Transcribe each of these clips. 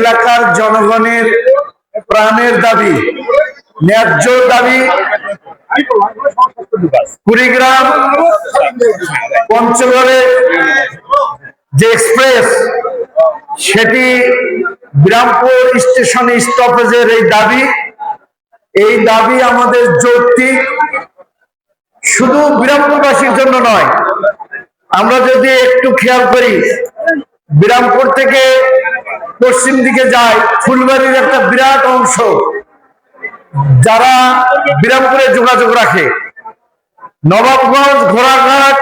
এলাকার জনগণের প্রাণের দাবি, ন্যায্য দাবি কুড়িগ্রাম পঞ্চগড়ে যে এক্সপ্রেস সেটি বিরামপুর স্টেশন স্টপেজের এই দাবি। এই দাবি আমাদের যৌক্তিক, শুধু বিরামপুরবাসীর জন্য নয়, আমরা যদি একটু খেয়াল করি বিরামপুর থেকে পশ্চিম দিকে যায়, ফুলবাড়ির একটা বিরাট অংশ। যারা বিরামপুরে যোগাযোগ রাখে, নবাবগঞ্জ, ঘোড়াঘাট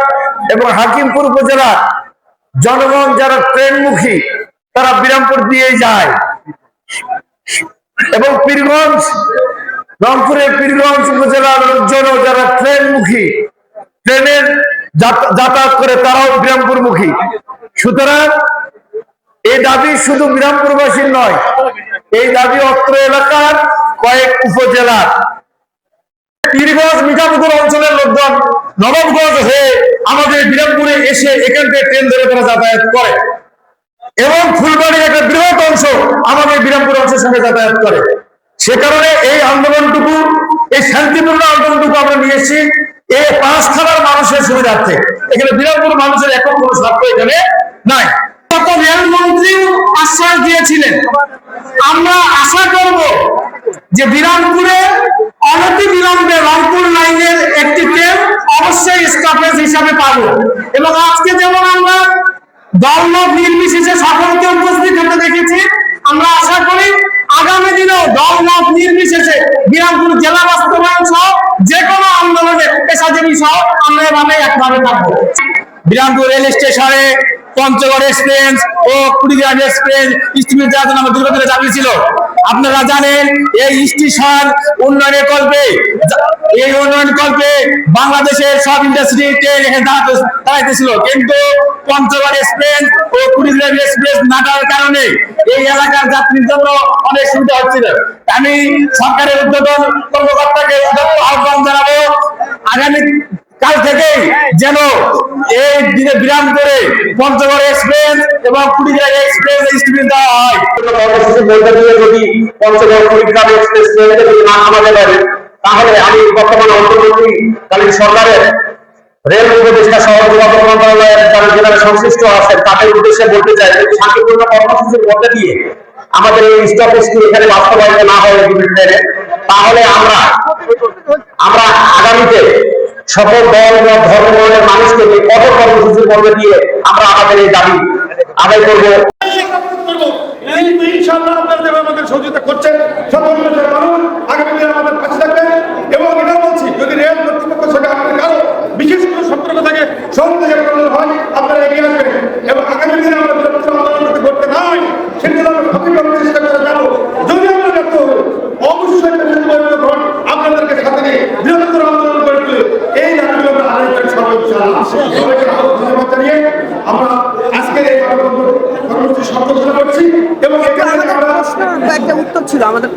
এবং হাকিমপুর উপজেলা জনগণ যারা ট্রেনমুখী, তারা বিরামপুর দিয়ে যায়। এবং পীরগঞ্জ রংপুরের পীরগঞ্জ উপজেলার লোকজনও যারা ট্রেনমুখী, ট্রেনের যাতায়াত করে, তারাও বিরামপুরমুখী। সুতরাং এই দাবি শুধু বিরামপুরবাসীর নয়, এই দাবি অত্র এলাকার কয়েক উপজেলার। পীরগঞ্জ মিঠাপুকুর অঞ্চলের লোকজন নবাবগঞ্জ হয়ে আমাদের বিরামপুরে এসে এখান থেকে ট্রেন ধরে তারা যাতায়াত করে। এবং ফুলবাড়ির একটা বৃহৎ অংশ আমাদের বিরামপুর অংশের সঙ্গে যাতায়াত করে। সে কারণে এই আন্দোলনটুকু, এই শান্তিপূর্ণ আন্দোলনটুকু আমরা নিয়েছি এই পাঁচ থানার মানুষের সুবিধার্থে। এখানে বিরামপুর মানুষের একক কোনো স্বার্থ এখানে নাই। গত রেলমন্ত্রী আশ্বাস দিয়েছিলেন। আমরা আশা করব যে বিরামপুরে অনতি বিলম্বে রংপুর লাইনের একটি ট্রেন অবশ্যই স্টপেজ হিসাবে পাবো। এবং আজকে যেমন আমরা দলমত নির্বিশেষে সকলকে উপস্থিত হতে দেখেছি, আমরা আশা করি আগামী দিনেও দলমত নির্বিশেষে বিরামপুর জেলা বাস্তবায়ন সহ যে কোনো আন্দোলনে পেশাজীবী সহ আমরা এভাবে একভাবে থাকব। বিরামপুর রেল স্টেশনে পঞ্চগড় ও দাবি ছিল। আপনারা জানেন, এই স্টেশন উন্নয়নের কল্পে, এই উন্নয়ন কল্পে বাংলাদেশের সব ইন্ডাস্ট্রি ট্রেন এখানে দাঁড়াইতেছিল কিন্তু পঞ্চগড় এক্সপ্রেস ও কুড়িগ্রাম এক্সপ্রেস না কারণে এই এলাকার যাত্রীর জন্য অনেক সুবিধা হচ্ছিল। আমি সরকারের উদ্বোধন কর্মকর্তাকে আহ্বান জানাব। আগামী কাল থেকেই যেন এই দিনে বিরাম করে পঞ্চগড় এক্সপ্রেস এবং কুড়িগ্রাম এক্সপ্রেস স্টিমের দেওয়া হয়। যদি পঞ্চগড় কুড়িগ্রাম এক্সপ্রেস না থামাতে পারে, তাহলে আমি বর্তমান অন্তর্বর্তী কালীন সরকারের রেল উপদেষ্টা সহ যোগাযোগ মন্ত্রণালয়ের যারা যেখানে সংশ্লিষ্ট আছে তাদের উদ্দেশ্যে বলতে চাই শান্তিপূর্ণ কর্মসূচির মধ্যে দিয়ে আমাদের এই স্টপেজটি এখানে বাস্তবায়িত না হয় তাহলে আমরা আমরা আগামীতে সকল দল মত ধর্ম বর্ণের মানুষকে কঠোর কর্মসূচির মধ্যে দিয়ে আমরা আমাদের এই দাবি আদায় করব। আপনারা যেভাবে আমাদের সহযোগিতা করছেন দেশের মানুষ আগামী দিনে আমাদের পাশে থাকবেন এবং এটা বলছি যদি রেল কর্তৃপক্ষের সঙ্গে আপনাদের কারও বিশেষ কোনো সম্পর্ক থাকে সহযোগিতা প্রয়োজন হয় আপনারা এগিয়ে আসবেন এবং আগামী দিনে আমরা বিরোধী আন্দোলন যদি করতে না হয় সেগুলো আমরা সঠিকভাবে চেষ্টা করে যাব যদি আমরা ব্যর্থ হই অবশ্যই নেতৃত্ব গ্রহণ আপনাদেরকে সাথে নিয়ে বৃহত্তর আন্দোলন করে তুলে এই দাবিগুলো আমরা আদায় করে সবাই ইনশাআল্লাহ সবাইকে আরও ধন্যবাদ জানিয়ে আমরা আজকের এই এবং এখানে একটা উত্তর ছিল আমাদের